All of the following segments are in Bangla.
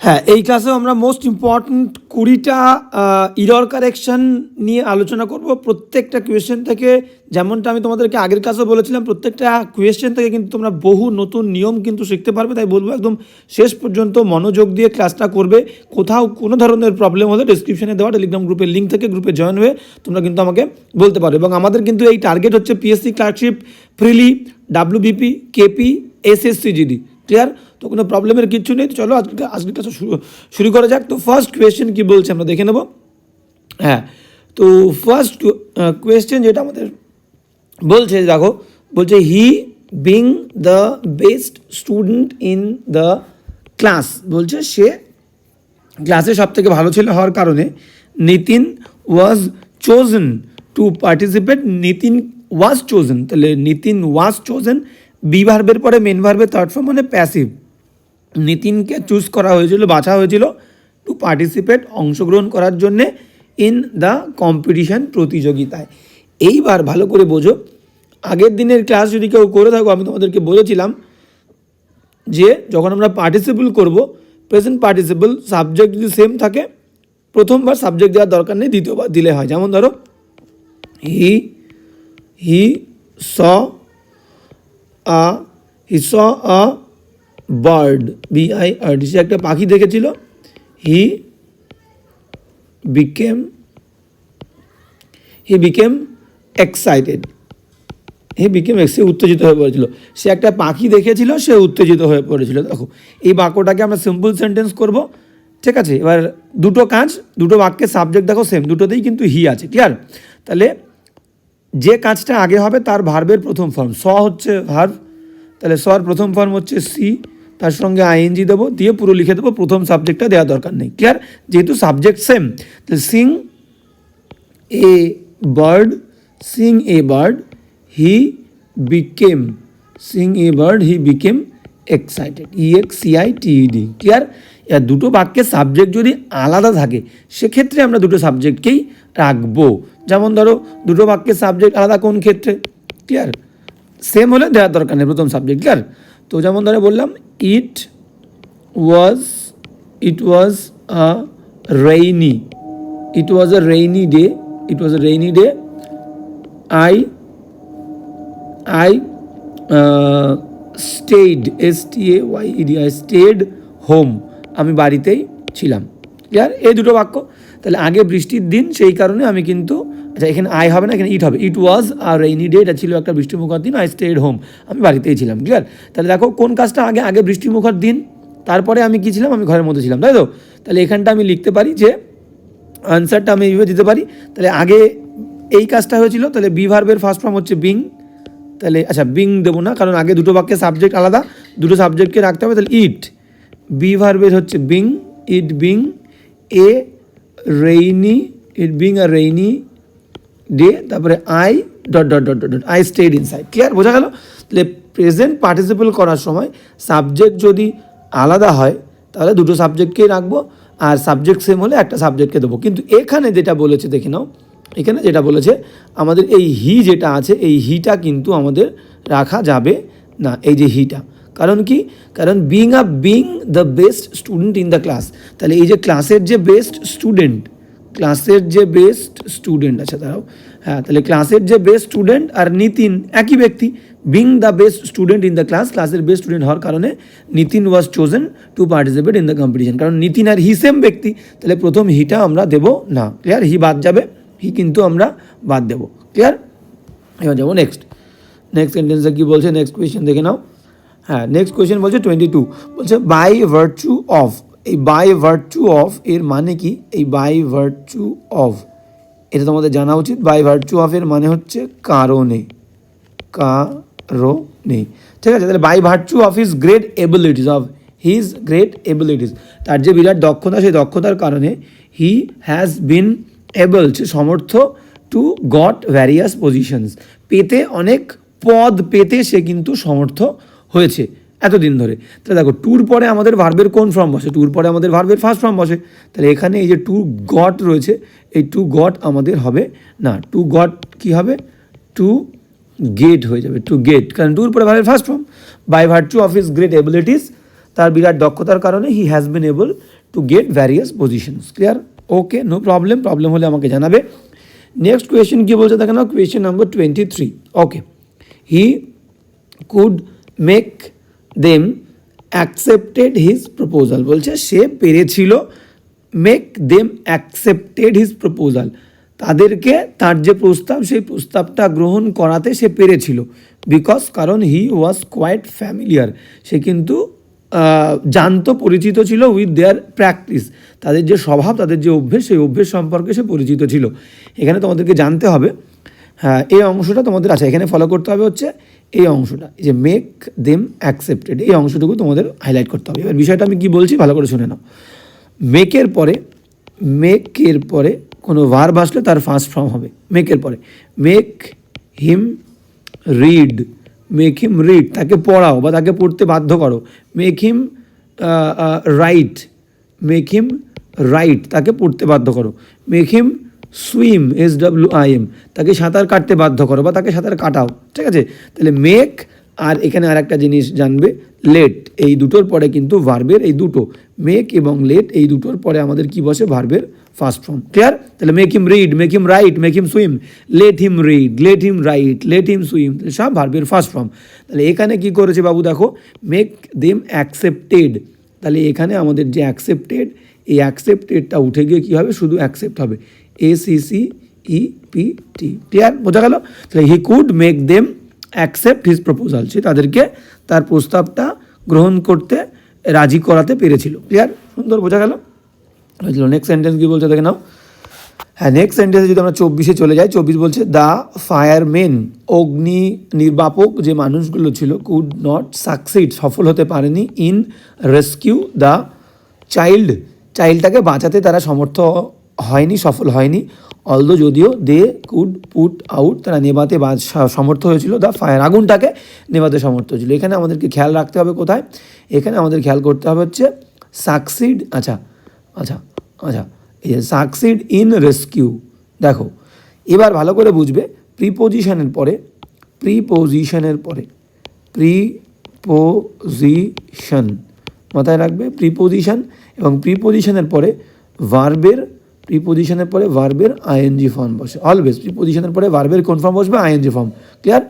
হ্যাঁ এই ক্লাসে আমরা মোস্ট ইম্পর্ট্যান্ট কুড়িটা ইরর কারেকশন নিয়ে আলোচনা করব। প্রত্যেকটা কোয়েশ্চেন থেকে, যেমনটা আমি তোমাদেরকে আগের ক্লাসে বলেছিলাম, প্রত্যেকটা কোয়েশ্চেন থেকে কিন্তু তোমরা বহু নতুন নিয়ম কিন্তু শিখতে পারবে। তাই বলব একদম শেষ পর্যন্ত মনোযোগ দিয়ে ক্লাসটা করবে। কোথাও কোনো ধরনের প্রবলেম হলে ডিসক্রিপশনে দেওয়া টেলিগ্রাম গ্রুপের লিঙ্ক থেকে গ্রুপে জয়েন হয়ে তোমরা কিন্তু আমাকে বলতে পারো। এবং আমাদের কিন্তু এই টার্গেট হচ্ছে PSC clerkship freely WBP KP SSC GD clear তো কোনো প্রবলেমের কিছু নেই। তো চলো আজকে আজকে ক্লাস শুরু শুরু করা যাক। তো ফার্স্ট কোয়েশ্চেন কী বলছে আমরা দেখে নেব। হ্যাঁ তো ফার্স্ট কোয়েশ্চেন যেটা আমাদের বলছে, দেখো, বলছে he being the best student in the class বলছে, সে ক্লাসে সব থেকে ভালো ছেলে হওয়ার কারণে Nitin was chosen to participate Nitin was chosen তাহলে নিতিন ওয়াজ চোজেন বি ভার্বের পরে মেন ভার্বের থার্ড ফর্ম মানে প্যাসিভ নিতিনকে চুজ করা হয়েছিল, বাছা হয়েছিল টু পার্টিসিপেট অংশগ্রহণ করার জন্যে ইন দ্য কম্পিটিশান প্রতিযোগিতায়। এইবার ভালো করে বোঝো, আগের দিনের ক্লাস যদি কেউ করে থাকো, আমি তোমাদেরকে বলেছিলাম যে যখন আমরা পার্টিসিপেল করব প্রেজেন্ট পার্টিসিপেল সাবজেক্ট যদি সেম থাকে, প্রথমবার সাবজেক্ট দেওয়ার দরকার নেই, দ্বিতীয়বার দিলে হয়। যেমন ধরো he he saw a he saw a bird B I R সে একটা পাখি দেখেছিল। He became he became excited he became সে উত্তেজিত হয়ে পড়েছিল। সে একটা পাখি দেখেছিল, সে উত্তেজিত হয়ে পড়েছিল। দেখো, এই বাক্যটাকে আমরা সিম্পল সেন্টেন্স করব। ঠিক আছে? এবার দুটো কাজ, দুটো বাক্যের সাবজেক্ট দেখো সেম দুটোতেই কিন্তু হি আছে ক্লিয়ার তাহলে যে কাজটা আগে হবে, তার ভার্বের প্রথম ফর্ম স হচ্ছে ভার্ব তাহলে সর প্রথম ফর্ম হচ্ছে সি তার সঙ্গে আইএনজি দেবো, দিয়ে পুরো লিখে দেবো, প্রথম সাবজেক্টটা দেওয়া দরকার নেই। ক্লিয়ার যেহেতু সাবজেক্ট সেম তাহলে sing a bird sing a bird he became sing a bird he became excited E X C I T E D clear এর দুটো বাক্যের সাবজেক্ট যদি আলাদা থাকে, সেক্ষেত্রে আমরা দুটো সাবজেক্টকেই রাখব। যেমন ধরো, দুটো বাক্যের সাবজেক্ট আলাদা কোন ক্ষেত্রে? ক্লিয়ার সেম হলে দেওয়ার দরকার নেই প্রথম সাবজেক্ট ক্লিয়ার তো যেমন ধরে বললাম it was it was a rainy it was a rainy day it was a rainy day I I stayed S T A Y E D I stayed home আমি বাড়িতেই ছিলাম। ক্লিয়ার এই দুটো বাক্য। তাহলে আগে বৃষ্টির দিন, সেই কারণে আমি কিন্তু আচ্ছা এখানে আই হবে না, এখানে ইট হবে। ইট ওয়াজ আর রেইনি ডে এটা ছিল একটা বৃষ্টিমুখর দিন আই স্টেড হোম আমি বাড়িতেই ছিলাম ক্লিয়ার তাহলে দেখো, কোন কাজটা আগে আগে বৃষ্টিমুখর দিন? তারপরে আমি কী ছিলাম? আমি ঘরের মধ্যে ছিলাম, তাই তো? তাহলে এখানটা আমি লিখতে পারি যে আনসারটা আমি এইভাবে দিতে পারি। তাহলে আগে এই কাজটা হয়েছিল, তাহলে বি ভার্বের ফার্স্ট ফর্ম হচ্ছে বিং তাহলে আচ্ছা বিং দেবো না, কারণ আগে দুটো বাক্যের সাবজেক্ট আলাদা, দুটো সাবজেক্টকে রাখতে হবে, তাহলে ইট বি ভার্বের হচ্ছে being it being a rainy it being a rainy day তারপরে I dot dot dot dot I stayed inside clear বোঝা গেল? তাহলে প্রেজেন্ট পার্টিসিপেল করার সময় সাবজেক্ট যদি আলাদা হয়, তাহলে দুটো সাবজেক্টকেই রাখব? আর সাবজেক্ট সেম হলে একটা সাবজেক্টকে দেবো। কিন্তু এখানে যেটা বলেছে, দেখে নাও। এখানে যেটা বলেছে, আমাদের এই হি যেটা আছে, এই হিটা কিন্তু আমাদের রাখা যাবে না। এই যে হিটা কারণ কি কারণ being a being the best student in the class তাহলে এই যে ক্লাসের যে বেস্ট স্টুডেন্ট ক্লাসের যে বেস্ট স্টুডেন্ট আছে তারাও হ্যাঁ তাহলে ক্লাসের যে বেস্ট স্টুডেন্ট আর নিতিন একই ব্যক্তি being the best student in the class ক্লাসের বেস্ট স্টুডেন্ট হওয়ার কারণে Nitin was chosen to participate in the competition কারণ নিতিন আর হি সেম ব্যক্তি তাহলে প্রথম হিটা আমরা দেবো না ক্লিয়ার হি বাদ যাবে হি কিন্তু আমরা বাদ দেবো ক্লিয়ার এবার যাব নেক্সট নেক্সট সেন্টেন্সে কী বলছে নেক্সট কোয়েশ্চেন দেখে নাও হ্যাঁ নেক্সট কোয়েশ্চেন বলছে টোয়েন্টি টু বলছে বাই ভার্চু অফ এই বাই ভার্চু অফ এর মানে কি? এই বাই ভার্চু অফ এটা তোমাদের জানা উচিত। বাই ভার্চু অফ এর মানে হচ্ছে কারণে। কারণে। ঠিক আছে, তাহলে by virtue of his great abilities of his great abilities তার যে বিরাট দক্ষতা, সেই দক্ষতার কারণে হি হ্যাজ বিন এবল সে সমর্থ টু গট ভ্যারিয়াস পজিশনস পেতে অনেক পদ পেতে সে কিন্তু সমর্থ হয়েছে এতদিন ধরে। তাহলে দেখো ট্যুর পরে আমাদের ভার্বের কোন ফর্ম বসে? ট্যুর পরে আমাদের ভার্বের ফার্স্ট ফর্ম বসে। তাহলে এখানে এই যে টু গট রয়েছে, এই টু গট আমাদের হবে না। টু গট কি হবে? টু গেট হয়ে যাবে টু গেট কারণ ট্যুর পরে ভার্বের first form by virtue of his great abilities তার বিরাট দক্ষতার কারণে he has been able to get various positions clear okay no problem problem হলে আমাকে জানাবে। নেক্সট কোয়েশ্চেন কী বলছে? দেখে নাও। Question number twenty three okay he could make them accepted his proposal বলছে, সে পেরেছিল make them accepted his proposal তাদেরকে তার যে প্রস্তাব, সেই প্রস্তাবটা গ্রহণ করাতে সে পেরেছিল। বিকজ কারণ হি ওয়াজ কোয়াইট ফ্যামিলিয়ার সে কিন্তু জানতো, পরিচিত ছিল উইথ দেয়ার প্র্যাকটিস তাদের যে স্বভাব, তাদের যে অভ্যেস, সেই অভ্যেস সম্পর্কে সে পরিচিত ছিল। এখানে তোমাদেরকে জানতে হবে হ্যাঁ এই অংশটা তোমাদের আছে। এখানে ফলো করতে হবে হচ্ছে এই অংশটা যে মেক দেম অ্যাকসেপ্টেড এই অংশটুকু তোমাদের হাইলাইট করতে হবে। এবার বিষয়টা আমি কি বলছি ভালো করে শুনে নাও। মেকের পরে মেকের পরে কোনো ভার আসলে তার ফার্স্ট ফর্ম হবে। মেকের পরে make him read make him read তাকে পড়াও বা তাকে পড়তে বাধ্য করো। Make him write make him write তাকে পড়তে বাধ্য করো। Make him swim S W I M তাকে সাঁতার কাটতে বাধ্য করো বা তাকে সাঁতার কাটাও, ঠিক আছে? তাহলে মেক আর এখানে আর একটা জিনিস জানবে লেট এই দুটোর পরে কিন্তু ভার্বের এই দুটো মেক এবং লেট এই দুটোর পরে আমাদের কি বসে? ভার্বের ফার্স্ট ফর্ম ক্লিয়ার তাহলে make him read make him write make him swim let him read let him write let him swim সব ভার্বের ফার্স্ট ফর্ম তাহলে এখানে কি করেছে বাবু দেখো? মেক দেম অ্যাকসেপ্টেড তাহলে এখানে আমাদের যে অ্যাকসেপ্টেড এই অ্যাকসেপ্টেডটা উঠে গিয়ে কী হবে? শুধু অ্যাকসেপ্ট হবে। A C C E P T clear বোঝা গেল? তাহলে he could make them accept his proposal সে তাদেরকে তার প্রস্তাবটা গ্রহণ করতে রাজি করাতে পেরেছিল। ক্লিয়ার সুন্দর, বোঝা গেল? হয়েছিল নেক্সট সেন্টেন্স কি বলছে? দেখে নাও। হ্যাঁ নেক্সট সেন্টেন্সে যদি আমরা চব্বিশে চলে যাই, চব্বিশ বলছে দ্য ফায়ারমেন অগ্নি নির্বাপক যে মানুষগুলো ছিল কুড নট সাকসিড সফল হতে পারেনি ইন রেস্কিউ দ্য চাইল্ড চাইল্ডটাকে বাঁচাতে তারা সমর্থ হয়নি, সফল হয়নি। অলদো যদিও দে কুড পুট আউট তারা নেভাতে বা সমর্থ হয়েছিল দ্য ফায়ার আগুনটাকে নেভাতে সমর্থ হয়েছিল। এখানে আমাদেরকে খেয়াল রাখতে হবে কোথায়? এখানে আমাদের খেয়াল করতে হবে হচ্ছে সাকসিড আচ্ছা আচ্ছা আচ্ছা এই যে সাকসিড ইন রেস্কিউ দেখো, এবার ভালো করে বুঝবে প্রিপোজিশনের পরে প্রিপোজিশনের পরে প্রিপোজিশন মাথায় রাখবে প্রিপোজিশন এবং প্রিপোজিশনের পরে ভার্বের প্রিপোজিশনের পরে ভার্বের আইএনজি ফর্ম বসে। অলওয়েজ প্রিপোজিশনের পরে ভার্বের কোন ফর্ম বসবে? আইএনজি ফর্ম ক্লিয়ার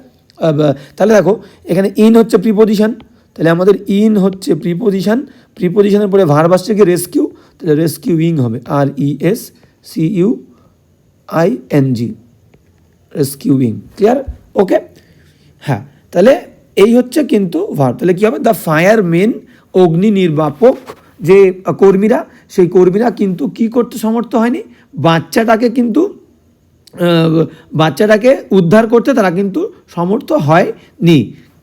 তাহলে দেখো, এখানে ইন হচ্ছে প্রিপোজিশন তাহলে আমাদের ইন হচ্ছে প্রিপোজিশন প্রিপোজিশনের পরে ভার্ব আসছে কি? রেস্কিউ তাহলে রেস্কিউইং হবে। R E S C U I N G rescuing clear okay হ্যাঁ। তাহলে এই হচ্ছে কিন্তু ভার্ব তাহলে কী হবে? দ্য ফায়ার মেন অগ্নি নির্বাপক যে কর্মীরা, সেই কর্মীরা কিন্তু কি করতে সমর্থ হয়নি? বাচ্চাটাকে কিন্তু বাচ্চাটাকে উদ্ধার করতে তারা কিন্তু সমর্থ হয়নি।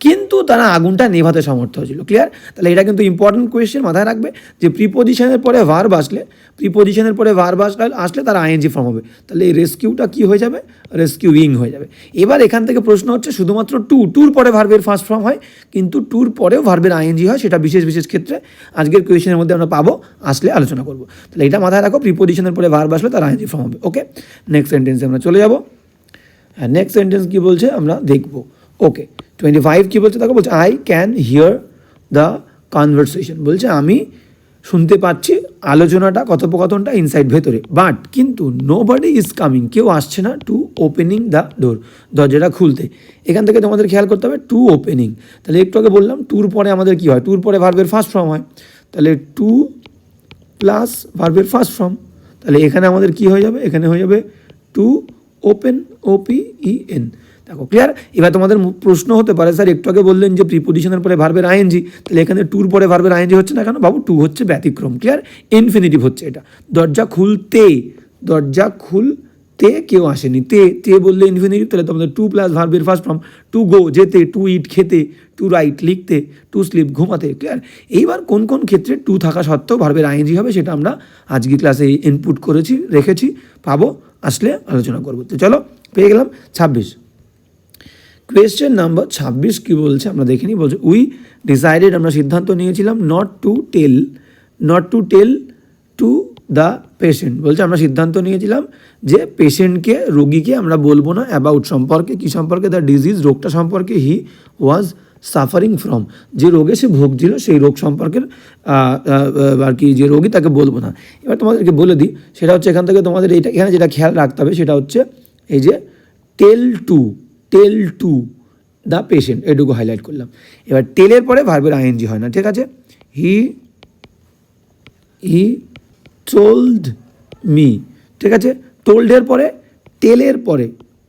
কিন্তু তারা আগুনটা নেভাতে সমর্থ হয়েছিল ক্লিয়ার তাহলে এটা কিন্তু ইম্পর্টেন্ট কোয়েশ্চেন মাথায় রাখবে যে প্রিপোজিশনের পরে ভার আসলে প্রিপোজিশনের পরে ভার আসলে আসলে তার আইএনজি ফর্ম হবে। তাহলে এই রেস্কিউটা কি হয়ে যাবে? রেস্কিউইং হয়ে যাবে। এবার এখান থেকে প্রশ্ন হচ্ছে শুধুমাত্র টু টুর পরে ভার্বের ফার্স্ট ফর্ম হয়, কিন্তু টুর পরেও ভার্বের আইএনজি হয়, সেটা বিশেষ বিশেষ ক্ষেত্রে আজকের কোয়েশ্চেনের মধ্যে আমরা পাবো, আসলে আলোচনা করব। তাহলে এটা মাথায় রাখো প্রিপোজিশনের পরে ভার্ব আসলে তার আইএনজি ফর্ম হবে ওকে নেক্সট সেন্টেন্সে আমরা চলে যাব। হ্যাঁ নেক্সট সেন্টেন্স কী বলছে? আমরা দেখব। ওকে টোয়েন্টি ফাইভ কী বলছে? তাকে বলছে I can hear the conversation বলছে, আমি শুনতে পাচ্ছি আলোচনাটা, কথোপকথনটা ইনসাইড ভেতরে। বাট কিন্তু নো বডি ইজ কামিং কেউ আসছে না টু ওপেনিং দ্য ডোর দরজাটা খুলতে। এখান থেকে তোমাদের খেয়াল করতে হবে টু ওপেনিং তাহলে একটু আগে বললাম টুর পরে আমাদের কী হয়? টুর পরে ভার্বের ফার্স্ট ফর্ম হয়। তাহলে টু প্লাস ভার্বের ফার্স্ট ফর্ম তাহলে এখানে আমাদের কি হয়ে যাবে? এখানে হয়ে যাবে to open O P E N দেখো ক্লিয়ার এবার তোমাদের প্রশ্ন হতে পারে স্যার একটু আগে বললেন যে প্রিপোজিশনের পরে ভার্বের আইএনজি তাহলে এখানে টুর পরে ভার্বের আইএনজি হচ্ছে না কেন? বাবু টু হচ্ছে ব্যতিক্রম ক্লিয়ার ইনফিনিটিভ হচ্ছে এটা। দরজা খুলতে দরজা খুলতে কেউ আসেনি। তে তে বললে ইনফিনিটিভ তাহলে তোমাদের টু প্লাস ভার্বের ফার্স্ট ফর্ম টু গো যেতে টু ইট খেতে টু রাইট লিখতে টু স্লিপ ঘুমাতে ক্লিয়ার এইবার কোন কোন ক্ষেত্রে টু থাকা সত্ত্বেও ভার্বের আইএনজি হবে সেটা আমরা আজকে ক্লাসে ইনপুট করেছি, রেখেছি, পাবো, আসলে আলোচনা করব। তো চলো, পেয়ে গেলাম, ছাব্বিশ। কোয়েশ্চেন নাম্বার ছাব্বিশ কী বলছে? আমরা দেখিনি বলছে উই ডিসাইডেড আমরা সিদ্ধান্ত নিয়েছিলাম not to tell not to tell to the patient বলছে, আমরা সিদ্ধান্ত নিয়েছিলাম যে পেশেন্টকে রোগীকে আমরা বলব না অ্যাবাউট সম্পর্কে, কী সম্পর্কে দ্য ডিজিজ রোগটা সম্পর্কে হি ওয়াজ সাফারিং ফ্রম যে রোগে সে ভুগছিল, সেই রোগ সম্পর্কের আর কি, যে রোগী তাকে বলব না। এবার তোমাদেরকে বলে দিই, সেটা হচ্ছে এখান থেকে তোমাদের এইটা, এখানে যেটা খেয়াল রাখতে হবে, সেটা হচ্ছে এই যে tell to tell to the patient, এটুকু হাইলাইট করলাম। এবার টেলের পরে ভার্বের আইএনজি হয় না, ঠিক আছে? হি হি টোল্ড মি ঠিক আছে? টোল্ডের পরে টেলের পরে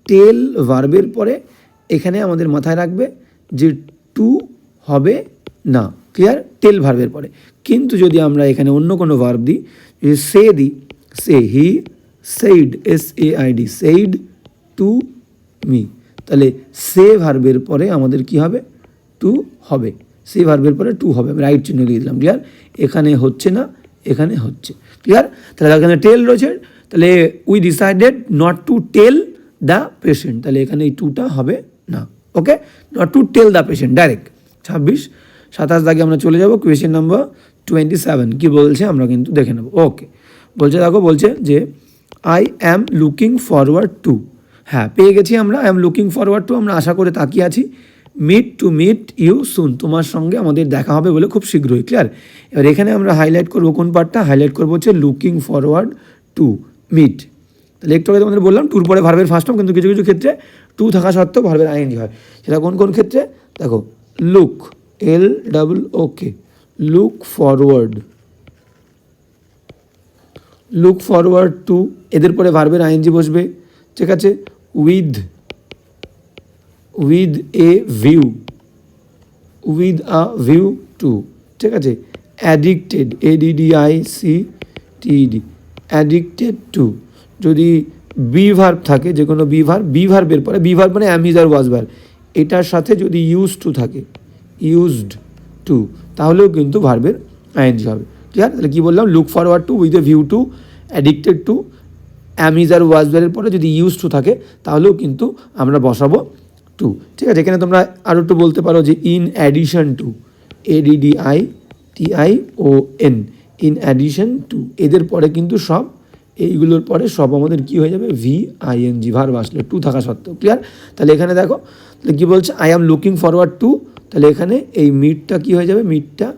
টেল ভার্বের পরে এখানে আমাদের মাথায় রাখবে যে টু হবে না ক্লিয়ার টেল ভার্বের পরে। কিন্তু যদি আমরা এখানে অন্য কোনো ভার্ব দিই, যদি সে দিই, সে he said S A I D said to me তাহলে সে ভার্বের পরে আমাদের কি হবে? টু হবে। সে ভার্বের পরে টু হবে। রাইট চিহ্ন দিয়ে দিলাম ক্লিয়ার এখানে হচ্ছে না, এখানে হচ্ছে। ক্লিয়ার তাহলে এখানে টেল রয়েছে। তাহলে we decided not to tell the patient তাহলে এখানে এই টুটা হবে না। Okay not to tell the patient direct ছাব্বিশ, সাতাশ দাগে আমরা চলে যাব। কোয়েশ্চেন নাম্বার টোয়েন্টি সেভেন কী বলছে? আমরা কিন্তু দেখে নেব। ওকে বলছে দেখো, বলছে যে I am looking forward to হ্যাঁ পেয়ে গেছি আমরা। I am looking forward to আমরা আশা করে তাকিয়ে আছি। Meet to meet you soon তোমার সঙ্গে আমাদের দেখা হবে বলে খুব শীঘ্রই ক্লিয়ার এবার এখানে আমরা হাইলাইট করব কোন পার্টটা হাইলাইট করব হচ্ছে লুকিং ফরওয়ার্ড টু মিট তাহলে একটু আগে তোমাদের বললাম টুর পরে ভার্বের ফার্স্ট ফর্ম কিন্তু কিছু কিছু ক্ষেত্রে টু থাকা সত্ত্বেও ভার্বের আইএনজি হয়। সেটা কোন কোন ক্ষেত্রে? দেখো look L double okay look forward look forward to এদের পরে ভার্বের আইএনজি বসবে। ঠিক আছে? With with a view with a view to ঠিক আছে? Addicted A D D I C T D addicted to যদি বি ভার্ব থাকে যে কোনো বি ভার্ব বি ভার্বের পরে বি ভার্ব মানে am is are was verb এটার সাথে যদি ইউজ টু থাকে ইউজড টু তাহলেও কিন্তু ভার্বের আইএনজি হবে। ক্লিয়ার তাহলে কী বললাম? Look forward to with a view to addicted to am is are ওয়াজবারের পরে যদি ইউজ টু থাকে, তাহলেও কিন্তু আমরা বসাবো টু ঠিক আছে, এখানে তোমরা আরও একটু বলতে পারো যে in addition to ADDI TI O N in addition to এদের পরে কিন্তু সব, এইগুলোর পরে সব আমাদের কি হয়ে যাবে? ভি আই এন জি ভার আসলে টু থাকা সত্ত্বেও ক্লিয়ার তাহলে এখানে দেখো, তাহলে কী বলছে? I am looking forward to তাহলে এখানে এই মিটটা কি হয়ে যাবে? মিটটা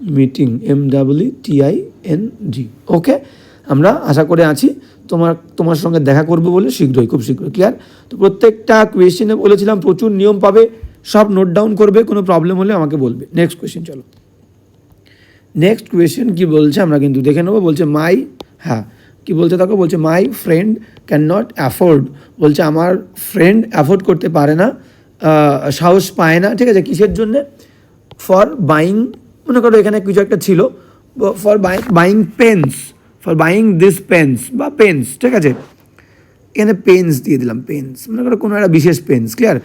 meeting M W T I N G okay আমরা আশা করে আছি তোমার তোমার সঙ্গে দেখা করব বলে শীঘ্রই, খুব শীঘ্রই ক্লিয়ার তো প্রত্যেকটা কোয়েশ্চেনে বলেছিলাম, প্রচুর নিয়ম পাবে, সব নোট ডাউন করবে, কোনো প্রবলেম হলে আমাকে বলবে। নেক্সট কোয়েশ্চেন চলো। নেক্সট কোয়েশ্চেন কি বলছে, আমরা কিন্তু দেখে নেব, বলছে মাই হ্যাঁ কি বলছে দেখো, বলছে my friend can not afford বলছে, আমার ফ্রেন্ড অ্যাফোর্ড করতে পারে না সাহস পায় না। ঠিক আছে, কিসের জন্যে? ফর বাইং মনে করো এখানে কিছু একটা ছিল for buying buying pens for buying this pens বা পেন্স ঠিক আছে? এখানে পেন্স দিয়ে দিলাম পেন্স মনে করো কোনো একটা বিশেষ pens clear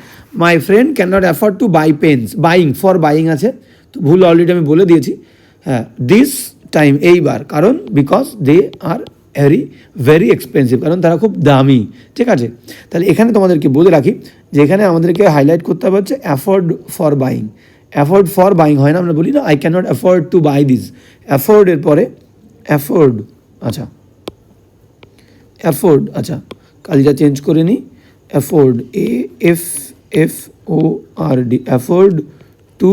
my friend can not afford to buy pens buying for buying আছে। তো ভুল অলরেডি আমি বলে দিয়েছি। হ্যাঁ দিস টাইম এইবার। কারণ because they are very very expensive কারণ তারা খুব দামি, ঠিক আছে? তাহলে এখানে তোমাদেরকে বলে রাখি যে এখানে আমাদেরকে হাইলাইট করতে হবে হচ্ছে afford for buying afford for buying হয় না, আমরা বলি না I can not afford to buy this অ্যাফোর্ডের পরে অ্যাফোর্ড আচ্ছা। অ্যাফোর্ড আচ্ছা কালিটা চেঞ্জ করে নিই afford A F F O R D afford to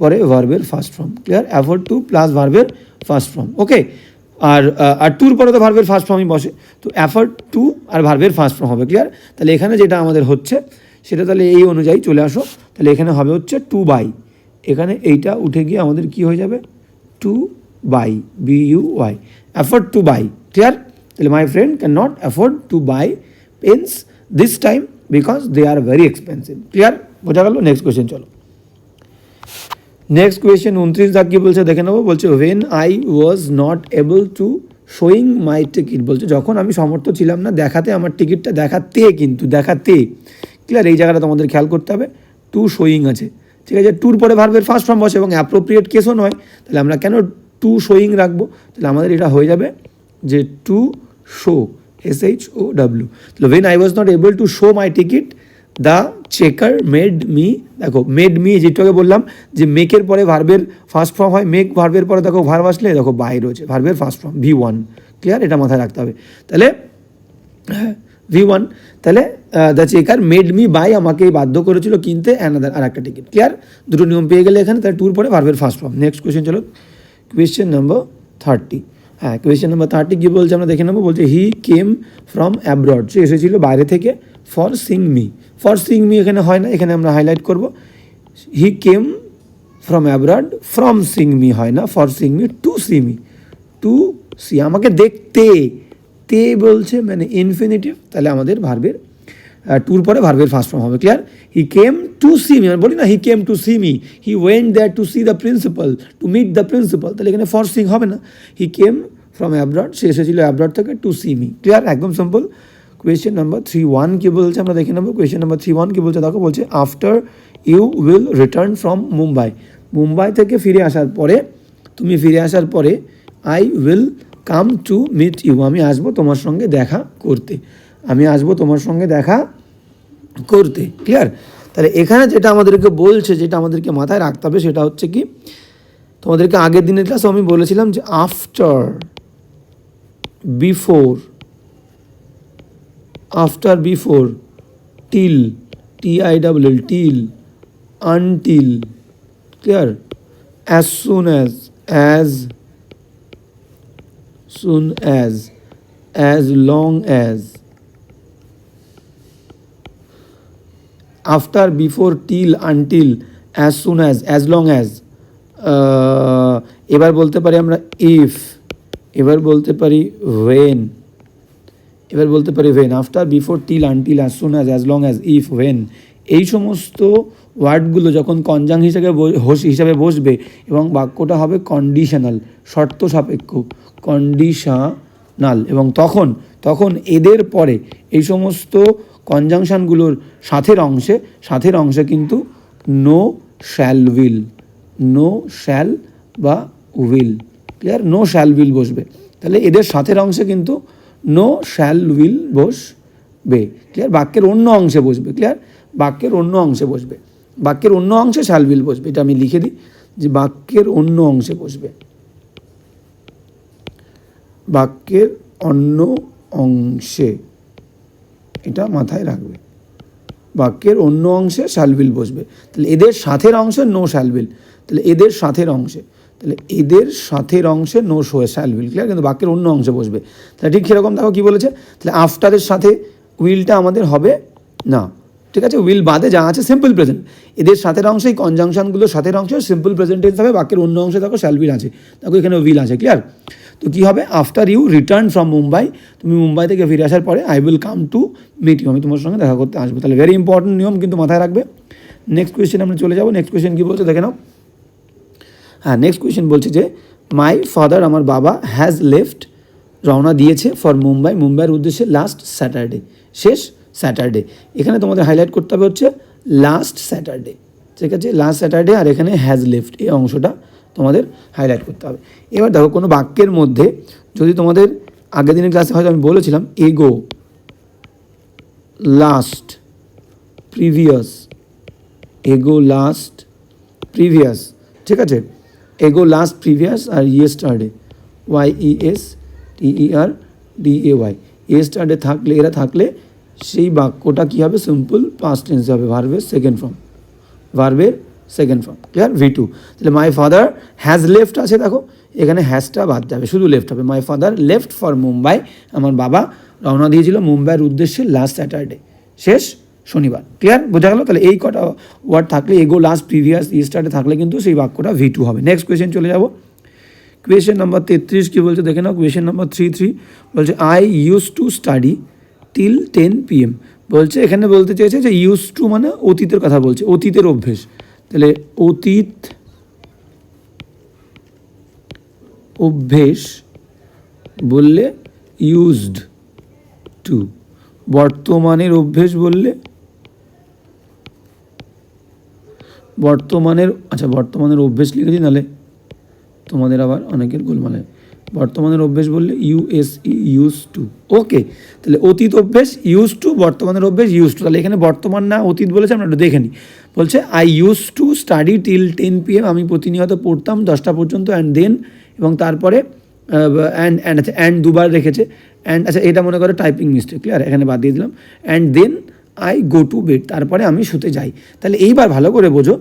পরে ভার্বের first form clear afford to plus ভার্বের ফার্স্ট ফর্ম ওকে আর আর টুর পরে তো ভার্বের ফার্স্ট ফর্মই বসে। তো অ্যাফোর্ড টু আর ভার্বের ফার্স্ট ফর্ম হবে ক্লিয়ার তাহলে এখানে যেটা আমাদের হচ্ছে, সেটা তাহলে এই অনুযায়ী চলে আসো। তাহলে এখানে হবে হচ্ছে টু বাই এখানে এইটা উঠে গিয়ে আমাদের কি হয়ে যাবে? To buy B U Y buy clear তাহলে my friend can not afford to buy pens this time because they are very expensive clear বোঝা গেল নেক্সট কোয়েশ্চেন চলো নেক্সট কোয়েশ্চেন উনত্রিশ দাগ কি বলছে দেখে নেব বলছে when I was not able to showing my ticket বলছে যখন আমি সমর্থ ছিলাম না দেখাতে আমার টিকিটটা দেখাতে কিন্তু দেখাতে ক্লিয়ার এই জায়গাটা তোমাদের খেয়াল করতে হবে টু শোয়িং আছে ঠিক আছে টুর পরে ভার্বের ফার্স্ট ফর্ম বসে, এবং অ্যাপ্রোপ্রিয়েট কেসও নয় তাহলে আমরা কেন টু শোয়িং রাখব, তাহলে আমাদের এটা হয়ে যাবে যে to show, S H O W. তাহলে when I was not able to show my ticket the checker made me দেখো মেড মি যেটাকে বললাম যে মেকের পরে ভার্বের ফার্স্ট ফর্ম হয় মেক ভার্বের পরে দেখো ভার্ব আসলে, দেখো বাই রয়েছে ভার্বের first form V one clear এটা মাথায় রাখতে হবে। তাহলে ভি ওয়ান তাহলে the checker made me buy আমাকে বাধ্য করেছিল কিনতে অ্যানাদার আর একটা টিকিট ক্লিয়ার দুটো নিয়ম পেয়ে গেলে এখানে, তাহলে ট্যুর পরে ভার্বের ফার্স্ট ফর্ম নেক্সট কোয়েশ্চেন চলো। কোয়েশ্চেন নাম্বার থার্টি হ্যাঁ কোয়েশ্চেন নাম্বার থার্টি কী বলছে আমরা দেখে নেব? বলছে হি কেম ফ্রম অ্যাব্রড সে এসেছিল বাইরে থেকে for seeing me for seeing me এখানে হয় না, এখানে আমরা হাইলাইট করব। He came from abroad from seeing me হয় না for seeing me to see me to see আমাকে দেখতে। তে বলছে মানে ইনফিনিটিভ তাহলে আমাদের ভার্বের ট্যুর পরে ভার্বের ফার্স্ট ফর্ম হবে clear he came to see me বলি না he came to see me he went that to see the principal to meet the principal তাহলে এখানে ফর সিং হবে না। হি কেম ফ্রম অ্যাব্রড সে এসেছিল অ্যাব্রড থেকে টু সি মি ক্লিয়ার একদম simple question number three one কী বলছে? আমরা দেখে নেব। কোয়েশ্চেন নাম্বার থ্রি ওয়ান কী বলছে? দেখো, বলছে after you will return from Mumbai Mumbai থেকে ফিরে আসার পরে, তুমি ফিরে আসার পরে I will come to meet you আমি আসব তোমার সঙ্গে দেখা করতে। আমি আসব তোমার সঙ্গে দেখা করতে ক্লিয়ার তাহলে এখানে যেটা আমাদেরকে বলছে, যেটা আমাদেরকে মাথায় রাখতে হবে, সেটা হচ্ছে কি, তোমাদেরকে আগের দিনের ক্লাসে আমি বলেছিলাম যে after before after before till T I double till until clear as soon as as soon as as long as. Before till until as soon as as long as ah, এবার বলতে পারি আমরা ইফ এবার বলতে পারি ওয়েন এবার বলতে পারি when after before till until as soon as as long as if when এই সমস্ত ওয়ার্ডগুলো যখন কনজাং হিসেবে হোস- হিসাবে বসবে এবং বাক্যটা হবে কন্ডিশনাল শর্ত সাপেক্ষ কন্ডিশনাল এবং তখন তখন এদের পরে এই সমস্ত কনজাংশনগুলোর সাথের অংশে সাথের অংশে কিন্তু no shall will no shall বা will clear no shall will বসবে। তাহলে এদের সাথের অংশে কিন্তু নো শ্যাল উইল বসবে ক্লিয়ার বাক্যের অন্য অংশে বসবে ক্লিয়ার বাক্যের অন্য অংশে বসবে। বাক্যের অন্য অংশে শ্যাল উইল বসবে, এটা আমি লিখে দিই, যে বাক্যের অন্য অংশে বসবে। বাক্যের অন্য অংশে এটা মাথায় রাখবে। বাক্যের অন্য অংশে শালবিল বসবে। তাহলে এদের সাথের অংশে নো শালবিল তাহলে এদের সাথের অংশে। তাহলে এদের সাথের অংশে নো শো শালবিল ক্লিয়ার? কিন্তু বাক্যের অন্য অংশে বসবে। তাহলে ঠিক সেরকম দেখো কী বলেছে? তাহলে আফটারের সাথে উইলটা আমাদের হবে না। ঠিক আছে উইল বাদে যা আছে সিম্পল প্রেজেন্ট এদের সাথের অংশে এই কনজাংশনগুলোর সাথের অংশে সিম্পল প্রেজেন্ট টেন্স হবে বাক্যের অন্য অংশে দেখো শ্যালবিল আছে। দেখো এখানে উইল আছে ক্লিয়ার তো কী হবে? After you return from Mumbai তুমি মুম্বাই থেকে ফিরে আসার পরে I will come to meet you আমি তোমার সঙ্গে দেখা করতে আসব। তাহলে ভেরি ইম্পর্টেন্ট নিয়ম কিন্তু মাথায় রাখবে। নেক্সট কোয়েশ্চেন আমরা চলে যাব। নেক্সট কোয়েশ্চেন কী বলছে? দেখে নাও। হ্যাঁ নেক্সট কোয়েশ্চেন বলছে যে মাই ফাদার আমার বাবা হ্যাজ লেফট রওনা দিয়েছে ফর মুম্বাই মুম্বাইয়ের উদ্দেশ্যে লাস্ট স্যাটারডে শেষ স্যাটারডে। এখানে তোমাদের হাইলাইট করতে হবে হচ্ছে লাস্ট স্যাটারডে ঠিক আছে? লাস্ট স্যাটারডে আর এখানে হ্যাজ লেফট এই অংশটা তোমাদের হাইলাইট করতে হবে। এবার দেখো, কোনো বাক্যের মধ্যে যদি তোমাদের আগের দিনের ক্লাসে হয়তো আমি বলেছিলাম ago last previous ago last previous ঠিক আছে? Ago last previous R yesterday Y E S T E R D A Y yesterday থাকলে, এরা থাকলে সেই বাক্যটা কী হবে? সিম্পল পাস্ট টেন্স হবে ভার্বের সেকেন্ড ফর্ম ভার্বের second form clear V two তাহলে মাই ফাদার হ্যাজ লেফট আছে, দেখো। এখানে হ্যাজটা বাদ যাবে, শুধু লেফট হবে। My father left for Mumbai আমার বাবা রওনা দিয়েছিল মুম্বাইয়ের উদ্দেশ্যে লাস্ট স্যাটারডে শেষ শনিবার ক্লিয়ার বোঝা গেল? তাহলে এই কটা ওয়ার্ড থাকলে এগো লাস্ট প্রিভিয়াস ইস্টার্টে থাকলে কিন্তু সেই বাক্যটা ভি টু হবে। নেক্সট কোয়েশ্চেন চলে যাব। কোয়েশ্চেন নাম্বার তেত্রিশ কী বলছে? দেখে নাও। কোয়েশ্চেন নাম্বার থ্রি থ্রি বলছে I use to study till ten PM বলছে, এখানে বলতে চেয়েছে যে ইউজ টু মানে অতীতের কথা বলছে, অতীতের অভ্যেস। তাহলে অতীত অভ্যেস বললে ইউজড টু বর্তমানের অভ্যেস বললে বর্তমানের আচ্ছা বর্তমানের অভ্যেস লিখেছি, নাহলে তোমাদের আবার অনেকের গোলমালে। বর্তমানের অভ্যেস বললে ইউএস ইউজ টু ওকে তাহলে অতীত অভ্যেস ইউজ টু বর্তমানের অভ্যেস ইউজ টু তাহলে এখানে বর্তমান না, অতীত বলেছে, আমরা একটু দেখে নিই। বলছে I use to study till ten PM আমি প্রতিনিয়ত পড়তাম দশটা পর্যন্ত অ্যান্ড দেন এবং তারপরে অ্যান্ড অ্যান্ড আচ্ছা অ্যান্ড দুবার রেখেছে। অ্যান্ড আচ্ছা এটা মনে করো টাইপিং মিস্টেক ক্লিয়ার এখানে বাদ দিয়ে দিলাম। And then I go to bed তারপরে আমি শুতে যাই। তাহলে এইবার ভালো করে বোঝো,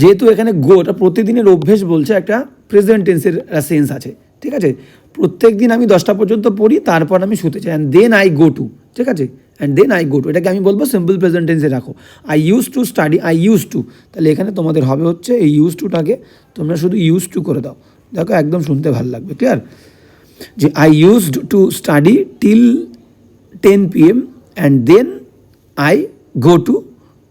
যেহেতু এখানে গো এটা প্রতিদিনের অভ্যেস বলছে একটা প্রেজেন্ট টেন্সের সেন্স আছে, ঠিক আছে? প্রত্যেক দিন আমি দশটা পর্যন্ত পড়ি, তারপর আমি শুতে চাই and then I go to ঠিক আছে? And then I go to এটাকে আমি বলব সিম্পল প্রেজেন্ট টেন্সে রাখো। I use to study I use to তাহলে এখানে তোমাদের হবে হচ্ছে এই ইউজ টুটাকে তোমরা শুধু ইউজ টু করে দাও। দেখো, একদম শুনতে ভালো লাগবে ক্লিয়ার যে I used to study till ten P M and then I go to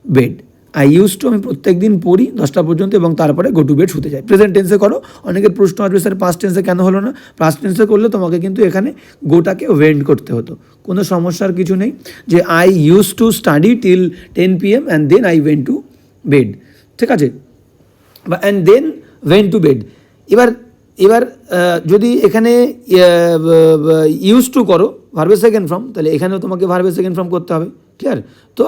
bed I use to আমি প্রত্যেক দিন পড়ি দশটা পর্যন্ত এবং তারপরে গো টু বেড শুতে যাই। প্রেজেন্ট টেন্সে করো, অনেকের প্রশ্ন আসবে, স্যার পাস্ট টেন্সে কেন হলো না? পাস্ট টেন্সে করলে তোমাকে কিন্তু এখানে গোটাকে ওয়েন্ড করতে হতো। কোনো সমস্যার কিছু নেই যে I use to study till ten P M and then I went to bed ঠিক আছে? বা and then went to bed এবার এবার যদি এখানে ইউজ টু করো ভার্বে সেকেন্ড ফর্ম তাহলে এখানেও তোমাকে ভার্বে সেকেন্ড ফর্ম করতে হবে। ক্লিয়ার তো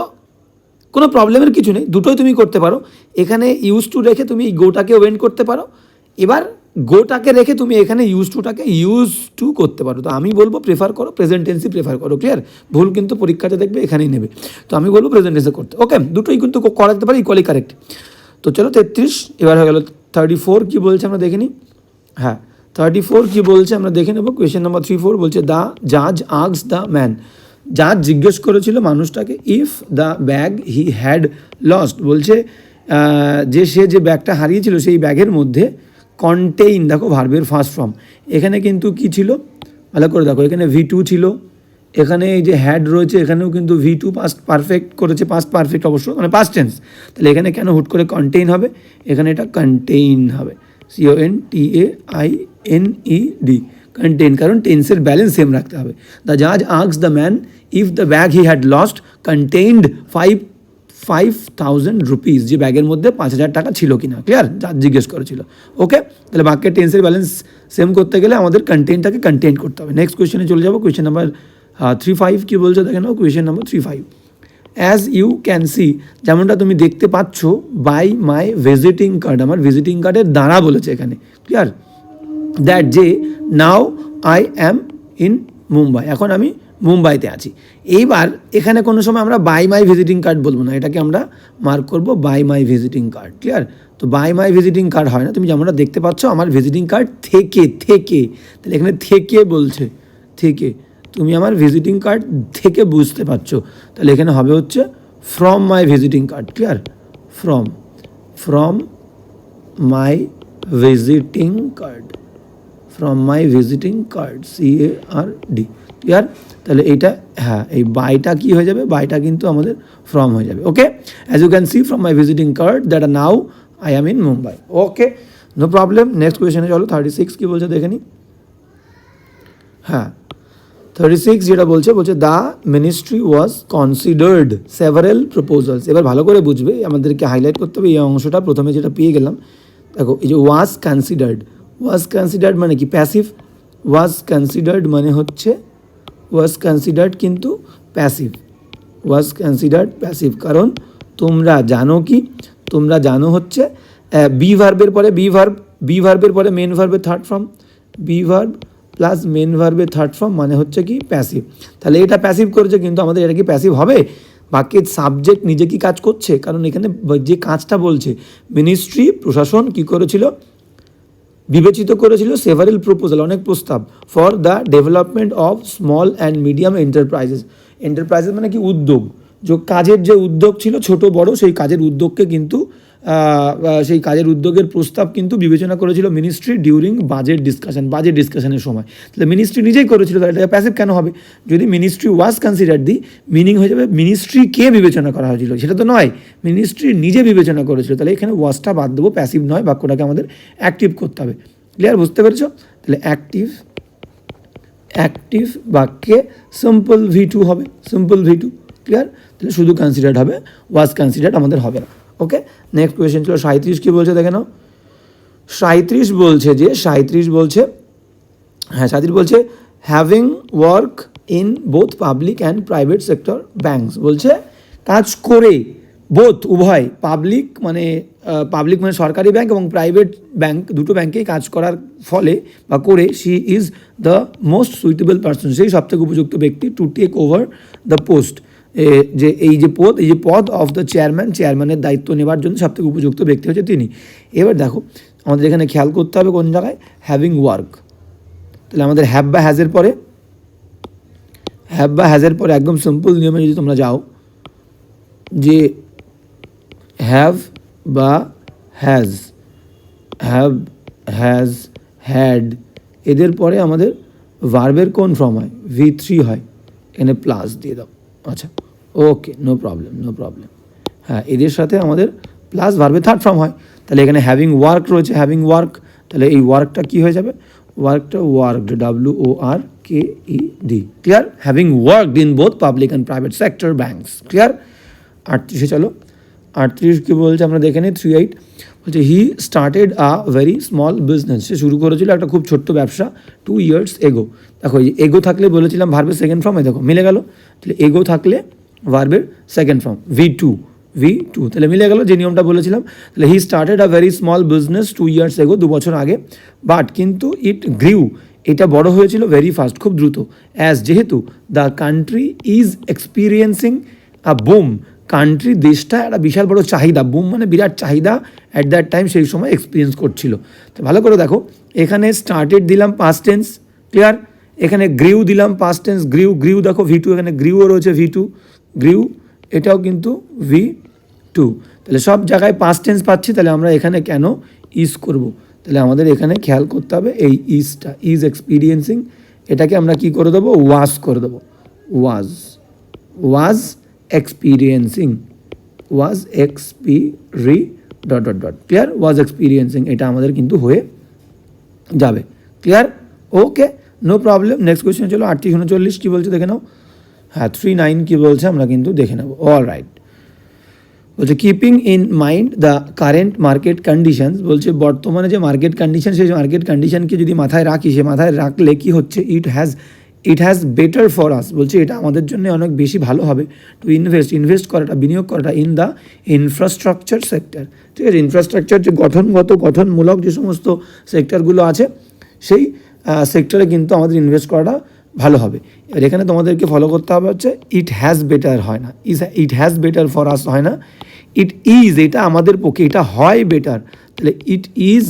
কোনো প্রবলেমের কিছু নেই, দুটোই তুমি করতে পারো। এখানে ইউজ টু রেখে তুমি গোটাকে ওয়েন্ড করতে পারো। এবার গোটাকে রেখে তুমি এখানে ইউজ টুটাকে ইউজ টু করতে পারো। তো আমি বলব প্রেফার করো প্রেজেন্টেন্সি প্রেফার করো ক্লিয়ার ভুল কিন্তু পরীক্ষাতে দেখবে এখানেই নেবে। তো আমি বলব প্রেজেন্ট টেন্সে করতে। ওকে দুটোই কিন্তু করা যেতে পারে ইকুয়ালি কারেক্ট তো চলো তেত্রিশ, এবার হয়ে গেল থার্টি ফোর কী বলছে আমরা দেখে নিই। হ্যাঁ থার্টি ফোর কী বলছে আমরা দেখে নেব। কোয়েশ্চেন নাম্বার থ্রি ফোর বলছে দ্য জাজ আগস দ্য ম্যান। জাজ জিজ্ঞেস করেছিল মানুষটাকে if the bag he had lost বলছে যে সে যে ব্যাগটা হারিয়েছিল সেই ব্যাগের মধ্যে কন্টেইন দেখো ভার্বের ফার্স্ট ফর্ম এখানে কিন্তু কি ছিল? ভালো করে দেখো, এখানে ভি টু ছিল, এখানে এই যে হ্যাড রয়েছে, এখানেও কিন্তু ভি টু পাস্ট পারফেক্ট করেছে পাস্ট পারফেক্ট অবশ্য মানে পাস্ট টেন্স তাহলে এখানে কেন হুট করে কন্টেইন হবে? এখানে এটা কন্টেইন হবে C O N T A I N E D contain কারণ টেন্সের ব্যালেন্স সেম রাখতে হবে দ্য জাজ asks the man if the bag he had lost contained five five thousand rupees যে ব্যাগের মধ্যে পাঁচ হাজার টাকা ছিল কিনা। ক্লিয়ার যা জিজ্ঞেস করেছিল। ওকে তাহলে বাক্যের টেন্সের ব্যালেন্স সেম করতে গেলে আমাদের কন্টেন্টটাকে কন্টেন্ট করতে হবে। নেক্সট কোয়েশ্চেনে চলে যাব। কোয়েশ্চেন নাম্বার থ্রি ফাইভ কী বলছে দেখে নাও। Question number three five as you can see যেমনটা তুমি দেখতে পাচ্ছ বাই মাই ভিজিটিং কার্ড আমার ভিজিটিং কার্ডের দ্বারা বলেছে এখানে। ক্লিয়ার দ্যাট যে now I am in Mumbai. এখন আমি মুম্বাইতে আছি। এইবার এখানে কোনো সময় আমরা বাই মাই ভিজিটিং কার্ড বলব না। এটাকে আমরা মার্ক করব by my visiting card. Clear? তো বাই মাই ভিজিটিং কার্ড হয় না। তুমি যেমনটা দেখতে পাচ্ছ, আমার ভিজিটিং কার্ড থেকে থেকে, তাহলে এখানে থেকে বলছে, থেকে। তুমি আমার ভিজিটিং কার্ড থেকে বুঝতে পারছ। তাহলে এখানে হবে হচ্ছে from my visiting card. Clear? From from my visiting card. From my visiting card C A R D clear তাহলে এইটা হ্যাঁ এই বাইটা কি হয়ে যাবে? বাইটা কিন্তু আমাদের ফ্রম হয়ে যাবে okay as you can see from my visiting card that are now I am in Mumbai okay no problem next কোয়েশনে চলো থার্টি সিক্স কী বলছে দেখে নিই হ্যাঁ থার্টি সিক্স যেটা বলছে বলছে the ministry was considered several proposals এবার ভালো করে বুঝবে, আমাদেরকে হাইলাইট করতে হবে, এই অংশটা প্রথমে যেটা পেয়ে গেলাম। দেখো, এই যে ওয়াজ কনসিডার্ড ওয়াজ কনসিডার্ড মানে কি? প্যাসিভ ওয়াজ কনসিডার্ড মানে হচ্ছে ওয়াজ কনসিডার্ড কিন্তু প্যাসিভ ওয়াজ কনসিডার্ড প্যাসিভ কারণ তোমরা জানো কি? তোমরা জানো হচ্ছে বি ভার্বের পরে বি ভার্ব বি ভার্বের পরে মেন ভার্বের third form be verb plus main ভার্বের থার্ড ফর্ম মানে হচ্ছে কি? প্যাসিভ তাহলে এটা প্যাসিভ করেছে কিন্তু আমাদের এটা কি প্যাসিভ হবে? বাক্যের সাবজেক্ট নিজে কি কাজ করছে? কারণ এখানে যে কাজটা বলছে মিনিস্ট্রি প্রশাসন কি করেছিল? বিবেচিত করেছিল সেভারেল প্রপোজাল অনেক প্রস্তাব for the development of small and medium enterprises enterprises মানে কি? উদ্যোগ। যে কাজের যে উদ্যোগ ছিল, ছোট বড়, সেই কাজের উদ্যোগকে কিন্তু সেই কাজের উদ্যোগের প্রস্তাব কিন্তু বিবেচনা করেছিল ministry during budget discussion budget ডিসকাশনের সময়। তাহলে মিনিস্ট্রি নিজেই করেছিল, তাহলে এটা প্যাসিভ কেন হবে? যদি ministry was consider the meaning হয়ে যাবে মিনিস্ট্রি কে বিবেচনা করা হয়েছিল? সেটা তো নয় মিনিস্ট্রি নিজে বিবেচনা করেছিল। তাহলে এখানে ওয়াজটা বাদ দেবো প্যাসিভ নয়, বাক্যটাকে আমাদের অ্যাক্টিভ করতে হবে। ক্লিয়ার বুঝতে পেরেছ? তাহলে অ্যাক্টিভ অ্যাক্টিভ বাক্যে সিম্পল ভি টু হবে সিম্পল ভি টু ক্লিয়ার তাহলে শুধু কনসিডার্ড হবে ওয়াজ কনসিডার্ড আমাদের হবে না। ওকে নেক্সট কোয়েশ্চেন ছিল সাঁত্রিশ কী বলছে দেখে নাও। সাঁত্রিশ বলছে যে সাঁত্রিশ বলছে হ্যাঁ সাঁত্রিশ বলছে having work in both public and private sector banks বলছে, কাজ করে বোথ উভয় পাবলিক মানে পাবলিক মানে সরকারি ব্যাংক এবং প্রাইভেট ব্যাংক দুটো ব্যাংকেই কাজ করার ফলে বা করে she is the most suitable person সেই সবথেকে উপযুক্ত ব্যক্তি to take over the post যে এই যে পদ, এই যে পদ অফ দ্য চেয়ারম্যান চেয়ারম্যানের দায়িত্ব নেওয়ার জন্য সবথেকে উপযুক্ত ব্যক্তি হচ্ছে তিনি। এবার দেখো, আমাদের এখানে খেয়াল করতে হবে কোন জায়গায়? হ্যাভিং ওয়ার্ক তাহলে আমাদের হ্যাভ বা হ্যাজের পরে? হ্যাভ বা হ্যাজের পরে একদম সিম্পল নিয়মে যদি তোমরা যাও, যে হ্যাভ বা হ্যাজ হ্যাভ হ্যাজ হ্যাড এদের পরে আমাদের ভার্বের কোন ফর্ম হয়? ভি থ্রি হয়। এখানে প্লাস দিয়ে দাও। আচ্ছা okay no problem no problem হ্যাঁ এদের সাথে আমাদের প্লাস ভার্বে থার্ড ফর্ম হয়। তাহলে এখানে হ্যাভিং ওয়ার্ক রয়েছে হ্যাভিং ওয়ার্ক তাহলে এই ওয়ার্কটা কী হয়ে যাবে? ওয়ার্কটা worked W O R K E D clear having worked in both public and private sector banks clear আটত্রিশে চলো আটত্রিশ কী বলছে, আমরা দেখে নিই থ্রি এইট বলছে he started a very small business সে শুরু করেছিল একটা খুব ছোট্ট ব্যবসা টু ইয়ার্স এগো দেখো এগো থাকলে বলেছিলাম ভার্বের সেকেন্ড ফর্মে দেখো, মিলে গেল। তাহলে এগো থাকলে ভার্বের second form V two V two তাহলে মিলে গেল যে নিয়মটা বলেছিলাম। তাহলে he started a very small business two years ago দু বছর আগে। বাট কিন্তু ইট গ্রিউ এটা বড় হয়েছিল ভেরি ফাস্ট খুব দ্রুত। অ্যাজ যেহেতু the country is experiencing a boom country দেশটা একটা বিশাল বড় চাহিদা বুম মানে বিরাট চাহিদা অ্যাট দ্যাট টাইম সেই সময় এক্সপিরিয়েন্স করছিল। তো ভালো করে দেখো, এখানে স্টার্টেড দিলাম পাস্ট টেন্স ক্লিয়ার এখানে গ্রিউ দিলাম পাস্ট টেন্স গ্রিউ গ্রিউ দেখো ভি টু এখানে গ্রিউও রয়েছে ভি টু গ্রিউ এটাও কিন্তু ভি টু তাহলে সব জায়গায় পাস্ট টেন্স পাচ্ছি, তাহলে আমরা এখানে কেন ইজ করব? তাহলে আমাদের এখানে খেয়াল করতে হবে এই ইজটা ইজ এক্সপিরিয়েন্সিং এটাকে আমরা কি করে দেবো? ওয়াজ করে দেবো। Was was experiencing was experi dot dot dot clear was experiencing এটা আমাদের কিন্তু হয়ে যাবে। Clear okay no problem next question চলো, আটত্রিশ, উনচল্লিশ কী বলছে দেখে নাও। হ্যাঁ থ্রি নাইন কী বলছে আমরা কিন্তু দেখে নেব। অল রাইট বলছে keeping in mind the current market conditions বলছে, বর্তমানে যে মার্কেট কন্ডিশন সেই মার্কেট কন্ডিশনকে যদি মাথায় রাখি, সে মাথায় রাখলে কি হচ্ছে? It has it has better for us বলছে, এটা আমাদের জন্য অনেক বেশি ভালো হবে টু ইনভেস্ট ইনভেস্ট করাটা, বিনিয়োগ করাটা ইন দ্য ইনফ্রাস্ট্রাকচার সেক্টর ঠিক আছে ইনফ্রাস্ট্রাকচার যে গঠনগত, গঠনমূলক যে সমস্ত সেক্টরগুলো আছে, সেই সেক্টরে কিন্তু আমাদের ইনভেস্ট করাটা ভালো হবে। এবার এখানে তোমাদেরকে ফলো করতে হবে হচ্ছে ইট হ্যাজ বেটার হয় না। Is it has better for us হয় না। ইট ইজ এটা আমাদের পক্ষে, এটা হয় বেটার তাহলে it is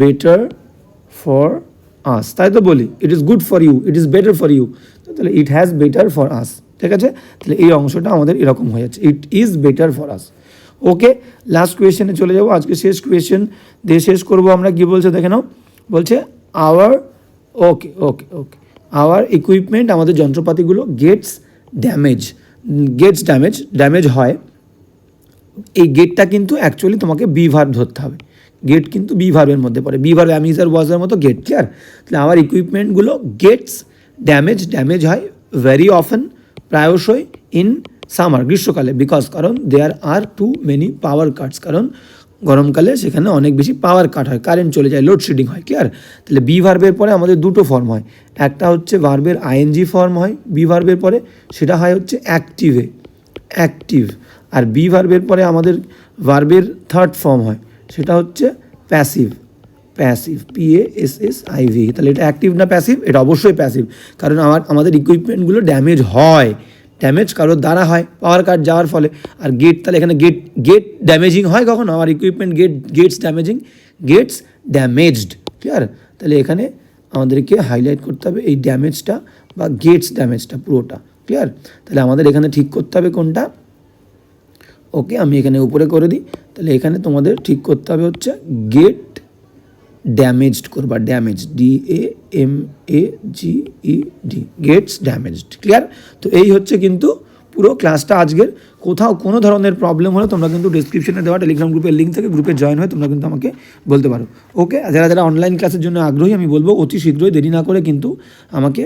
better for us তাই তো বলি it is good for you it is better for you তাহলে it has better for us ঠিক আছে? তাহলে এই অংশটা আমাদের এরকম হয়ে যাচ্ছে it is better for us okay last কোয়েশনে চলে যাব, আজকে শেষ কোয়েশ্চেন দিয়ে শেষ করব আমরা, কী বলছে দেখে নাও, বলছে our okay okay okay our equipment আমাদের যন্ত্রপাতিগুলো gets damage gets damage damage হয়, এই গেটটা কিন্তু অ্যাকচুয়ালি তোমাকে বি ভার্ব ধরতে হবে গেট কিন্তু বি ভার্বের মধ্যে পড়ে। বি ভার্ব অ্যামিজার ওয়াজের মতো গেট ক্লিয়ার তাহলে আমার ইকুইপমেন্টগুলো গেটস ড্যামেজ ড্যামেজ হয় ভেরি অফেন প্রায়শই ইন সামার গ্রীষ্মকালে বিকজ কারণ there are too many power cuts কারণ গরমকালে সেখানে অনেক বেশি পাওয়ার কাট হয় কারেন্ট চলে যায় লোডশেডিং হয় ক্লিয়ার তাহলে বি ভার্বের পরে আমাদের দুটো ফর্ম হয়। একটা হচ্ছে ভার্বের আইএনজি ফর্ম হয় বি ভার্বের পরে, সেটা হয় হচ্ছে অ্যাক্টিভে অ্যাক্টিভ আর বি ভার্বের পরে আমাদের ভার্বের থার্ড ফর্ম হয়। সেটা হচ্ছে passive passive P A S S I V তাহলে এটা অ্যাক্টিভ না প্যাসিভ এটা অবশ্যই প্যাসিভ কারণ আমার, আমাদের ইকুইপমেন্টগুলো ড্যামেজ হয় ড্যামেজ কারোর দ্বারা হয় পাওয়ার কাট যাওয়ার ফলে, আর গেট তাহলে এখানে গেট গেট ড্যামেজিং হয় কখনো? আমার equipment gate gets damaging gets damaged clear তাহলে এখানে আমাদেরকে হাইলাইট করতে হবে এই ড্যামেজটা বা গেটস ড্যামেজটা পুরোটা ক্লিয়ার তাহলে আমাদের এখানে ঠিক করতে হবে কোনটা? ওকে আমি এখানে উপরে করে দিই। তাহলে এখানে তোমাদের ঠিক করতে হবে হচ্ছে গেট ড্যামেজড করবা। Damage D A M A G E D gets damaged clear তো এই হচ্ছে কিন্তু পুরো ক্লাসটা আজকের। কোথাও কোনো ধরনের প্রবলেম হলে তোমরা কিন্তু ডিসক্রিপশনে দেওয়া টেলিগ্রাম গ্রুপের লিঙ্ক থেকে গ্রুপে জয়েন হয়ে তোমরা কিন্তু আমাকে বলতে পারো। ওকে যারা যারা অনলাইন ক্লাসের জন্য আগ্রহী, আমি বলব অতি শীঘ্রই দেরি না করে কিন্তু আমাকে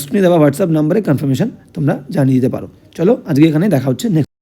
স্ক্রিনে দেওয়া হোয়াটসঅ্যাপ নাম্বারে কনফার্মেশন তোমরা জানিয়ে দিতে পারো। চলো, আজকে এখানে দেখা হচ্ছে। নেক্সট